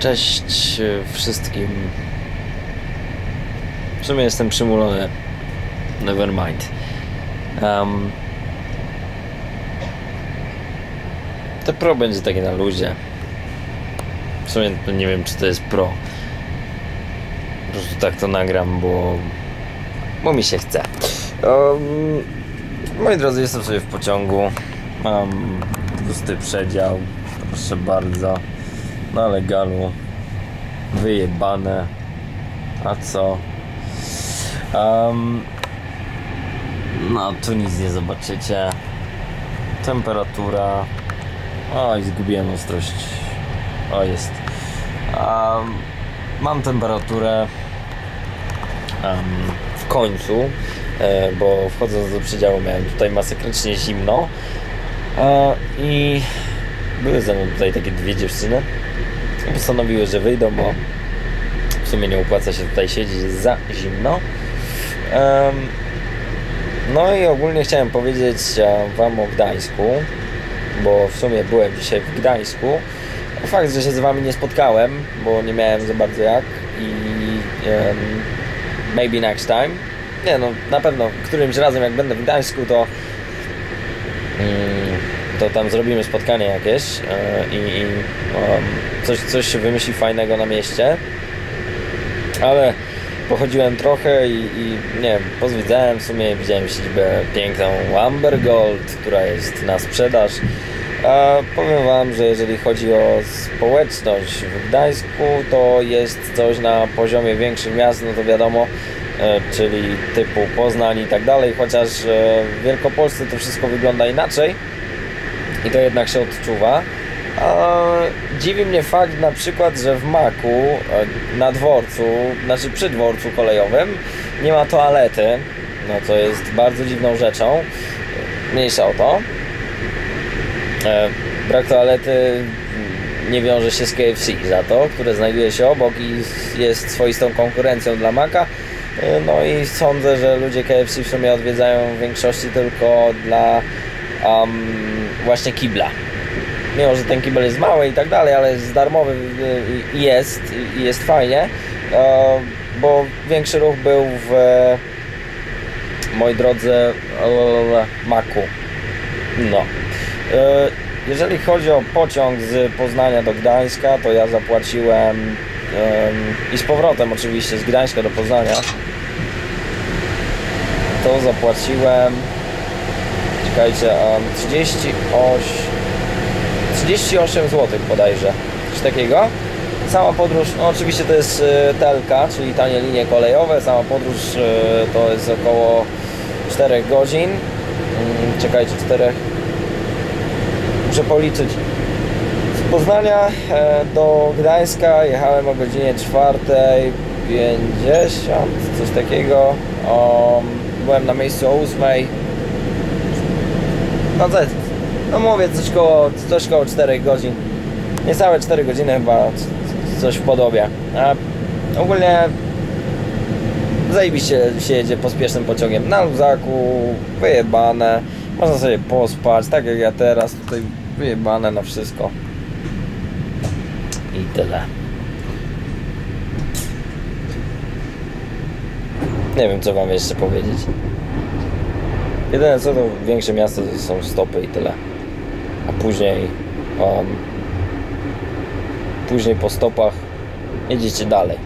Cześć e, wszystkim. W sumie jestem przymulony. Nevermind. Um, to pro będzie takie na luzie. W sumie nie wiem, czy to jest pro. Po prostu tak to nagram, bo, bo mi się chce. Um, moi drodzy, jestem sobie w pociągu. Mam pusty przedział. Proszę bardzo. Na legalu. Wyjebane. A co? Um, no, tu nic nie zobaczycie. Temperatura. Oj, zgubiłem ostrość. O, jest. Um, mam temperaturę um, w końcu, e, bo wchodząc do przedziału miałem tutaj masakrycznie zimno. E, I były ze mną tutaj takie dwie dziewczyny. Postanowiły, że wyjdą, bo w sumie nie opłaca się tutaj siedzieć, jest za zimno. No i ogólnie chciałem powiedzieć e, Wam o Gdańsku, bo w sumie byłem dzisiaj w Gdańsku. Fakt, że się z Wami nie spotkałem, bo nie miałem za bardzo jak i maybe next time. Nie no, na pewno którymś razem jak będę w Gdańsku, to mm, to tam zrobimy spotkanie jakieś e, i, i coś, coś się wymyśli fajnego na mieście. Ale pochodziłem trochę i, i nie wiem, pozwiedzałem w sumie, widziałem siedzibę piękną Amber Gold, która jest na sprzedaż. A powiem Wam, że jeżeli chodzi o społeczność w Gdańsku, to jest coś na poziomie większych miast, no to wiadomo, e, czyli typu Poznań i tak dalej, chociaż e, w Wielkopolsce to wszystko wygląda inaczej i to jednak się odczuwa. Dziwi mnie fakt na przykład, że w Maku e, na dworcu, znaczy przy dworcu kolejowym nie ma toalety, no to jest bardzo dziwną rzeczą. Mniejsza o to. E, brak toalety nie wiąże się z KFC za to, które znajduje się obok i jest swoistą konkurencją dla Maka. E, No i sądzę, że ludzie KFC w sumie odwiedzają w większości tylko dla um, właśnie kibla. Mimo, że ten kibel jest mały i tak dalej, ale jest darmowy i jest, i jest fajnie, e, bo większy ruch był w moi drodzy Maku. No. E, Jeżeli chodzi o pociąg z Poznania do Gdańska, to ja zapłaciłem em, i z powrotem oczywiście z Gdańska do Poznania to zapłaciłem czekajcie, um, 38 38 zł bodajże. Coś takiego. Sama podróż, no oczywiście to jest e, Telka, czyli tanie linie kolejowe. Sama podróż e, to jest około 4 godzin. Mm, czekajcie, 4 muszę policzyć. Z Poznania e, do Gdańska jechałem o godzinie 4.50 coś takiego. Um, byłem na miejscu o 8 no to no mówię coś koło, coś koło 4 godzin. Niecałe 4 godziny chyba coś w podobie. A ogólnie zajebiście się jedzie pospiesznym pociągiem. Na luzaku, wyjebane. Można sobie pospać, tak jak ja teraz tutaj wyjebane na wszystko. I tyle. Nie wiem co wam jeszcze powiedzieć Jedyne co to większe miasta są stopy i tyle. A później um, później po stopach jedziecie dalej.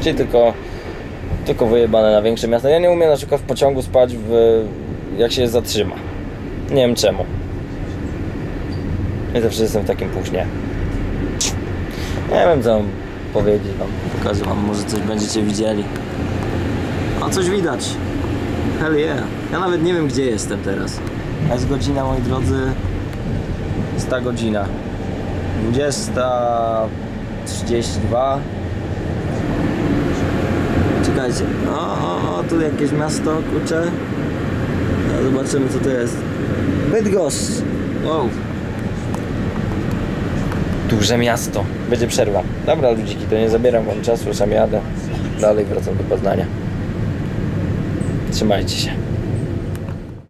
Czyli tylko tylko wyjebane na większe miasta. Ja nie umiem na przykład w pociągu spać w, jak się zatrzyma. Nie wiem czemu. Ja zawsze jestem w takim późnie. Nie wiem co powiedzieć wam. Pokażę wam, może coś będziecie widzieli. A coś widać. Hell yeah. Ja nawet nie wiem gdzie jestem teraz. A jest godzina moi drodzy. Jest ta godzina. 20.32 Czekajcie. O, o, o, tu jakieś miasto, kurczę. No, zobaczymy co to jest. Bydgoszcz. Wow. Duże miasto. Będzie przerwa. Dobra ludziki, to nie zabieram wam czasu, sam jadę. Dalej wracam do Poznania. Trzymajcie się.